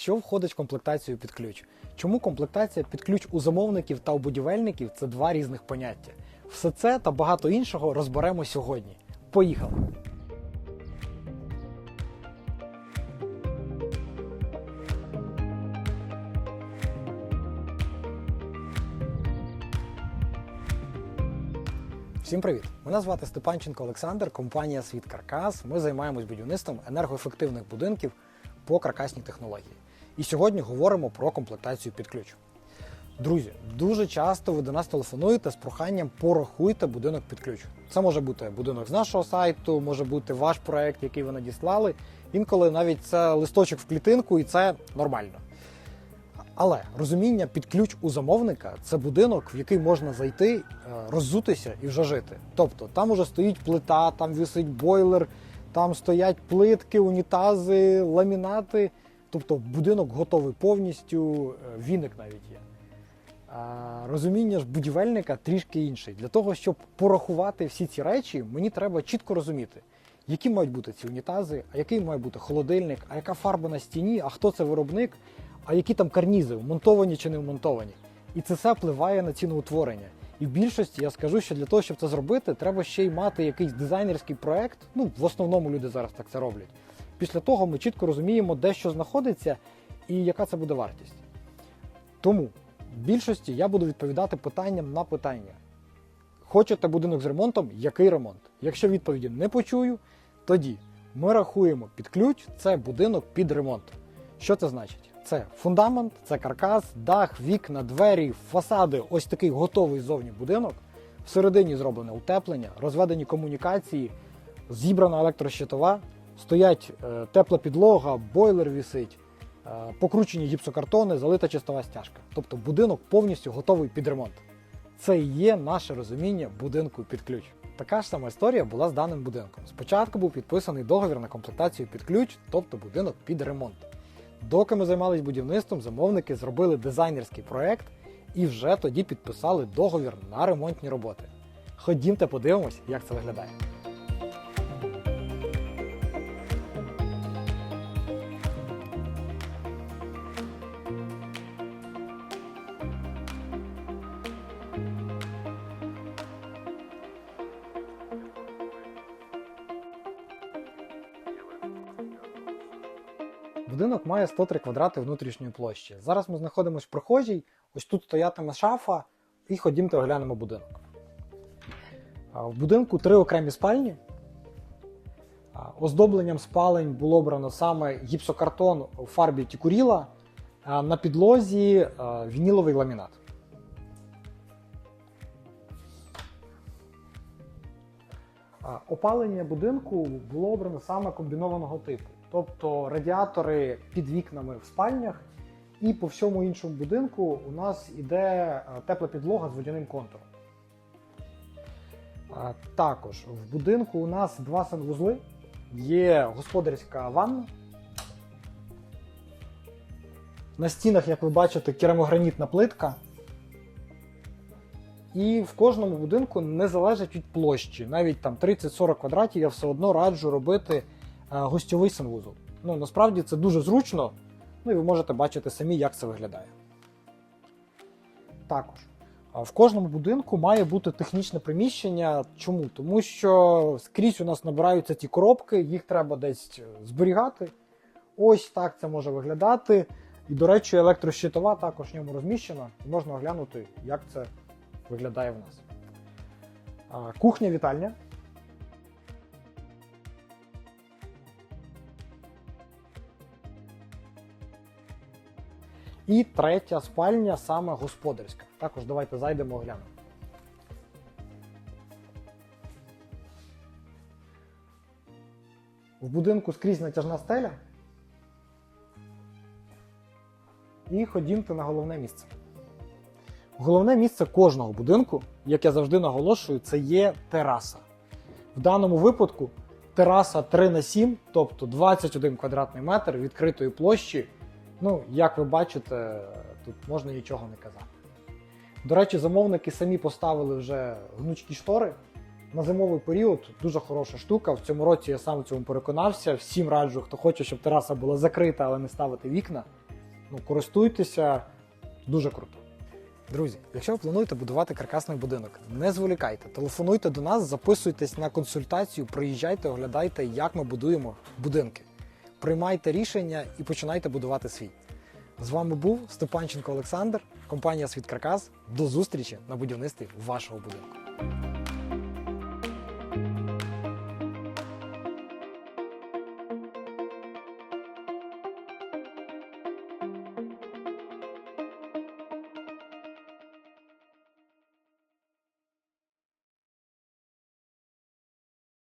Що входить в комплектацію під ключ? Чому комплектація під ключ у замовників та у будівельників це два різних поняття? Все це та багато іншого розберемо сьогодні. Поїхали! Всім привіт! Мене звати Степанченко Олександр, компанія Світ Каркас. Ми займаємось будівництвом енергоефективних будинків по каркасній технології. І сьогодні говоримо про комплектацію під ключ. Друзі, дуже часто ви до нас телефонуєте з проханням порахуйте будинок під ключ. Це може бути будинок з нашого сайту, може бути ваш проект, який ви надіслали. Інколи навіть це листочок в клітинку, і це нормально. Але розуміння під ключ у замовника це будинок, в який можна зайти, е, роззутися і вже жити. Тобто там уже стоїть плита, там висить бойлер, там стоять плитки, унітази, ламінати. Тобто будинок готовий повністю, е, віник навіть є. А розуміння ж будівельника трішки інший. Для того, щоб порахувати всі ці речі, мені треба чітко розуміти, які мають бути ці унітази, а який має бути холодильник, а яка фарба на стіні, а хто це виробник, а які там карнізи, вмонтовані чи не вмонтовані. І це все впливає на ціноутворення. І в більшості я скажу, що для того, щоб це зробити, треба ще й мати якийсь дизайнерський проект. Ну, в основному люди зараз так це роблять. Після того ми чітко розуміємо, де що знаходиться і яка це буде вартість. Тому в більшості я буду відповідати питанням на питання. Хочете будинок з ремонтом? Який ремонт? Якщо відповіді не почую, тоді ми рахуємо під ключ це будинок під ремонт. Що це значить? Це фундамент, це каркас, дах, вікна, двері, фасади, ось такий готовий зовні будинок. Всередині зроблене утеплення, розведені комунікації, зібрана електрощитова, стоять е, тепла підлога, бойлер вісить, е, покручені гіпсокартони, залита чистова стяжка. Тобто будинок повністю готовий під ремонт. Це і є наше розуміння будинку під ключ. Така ж сама історія була з даним будинком. Спочатку був підписаний договір на комплектацію під ключ, тобто будинок під ремонт. Доки ми займалися будівництвом, замовники зробили дизайнерський проект і вже тоді підписали договір на ремонтні роботи. Ходімте подивимось, як це виглядає. Будинок має 103 квадрати внутрішньої площі. Зараз ми знаходимося в прихожій, ось тут стоятиме шафа, і ходімте оглянемо будинок. В будинку три окремі спальні. Оздобленням спалень було обрано саме гіпсокартон у фарбі тікуріла, на підлозі вініловий ламінат. Опалення будинку було обрано саме комбінованого типу. Тобто радіатори під вікнами в спальнях, і по всьому іншому будинку у нас іде е, тепла підлога з водяним контуром. Також в будинку у нас два санвузли, є господарська ванна. На стінах, як ви бачите, керамогранітна плитка. І в кожному будинку не залежить від площі. Навіть там 30-40 квадратів я все одно раджу робити е, гостьовий санвузол. Ну, насправді це дуже зручно, ну і ви можете бачити самі, як це виглядає. Також в кожному будинку має бути технічне приміщення. Чому? Тому що скрізь у нас набираються ті коробки, їх треба десь е, зберігати. Ось так це може виглядати. І, до речі, електрощитова також в ньому розміщена, і можна оглянути, як це виглядає в нас. Кухня-вітальня. І третя спальня саме господарська. Також давайте зайдемо оглянемо. В будинку скрізь натяжна стеля. І ходімте на головне місце. Головне місце кожного будинку, як я завжди наголошую, це є тераса. В даному випадку тераса 3 на 7, тобто 21 квадратний метр відкритої площі. Ну, як ви бачите, тут можна нічого не казати. До речі, замовники самі поставили вже гнучкі штори. На зимовий період дуже хороша штука. В цьому році я сам у цьому переконався. Всім раджу, хто хоче, щоб тераса була закрита, але не ставити вікна. Ну, користуйтеся дуже круто. Друзі, якщо ви плануєте будувати каркасний будинок, не зволікайте, телефонуйте до нас, записуйтесь на консультацію, приїжджайте, оглядайте, як ми будуємо будинки. Приймайте рішення і починайте будувати свій. З вами був Степанченко Олександр, компанія Світ Каркас. До зустрічі на будівництві вашого будинку.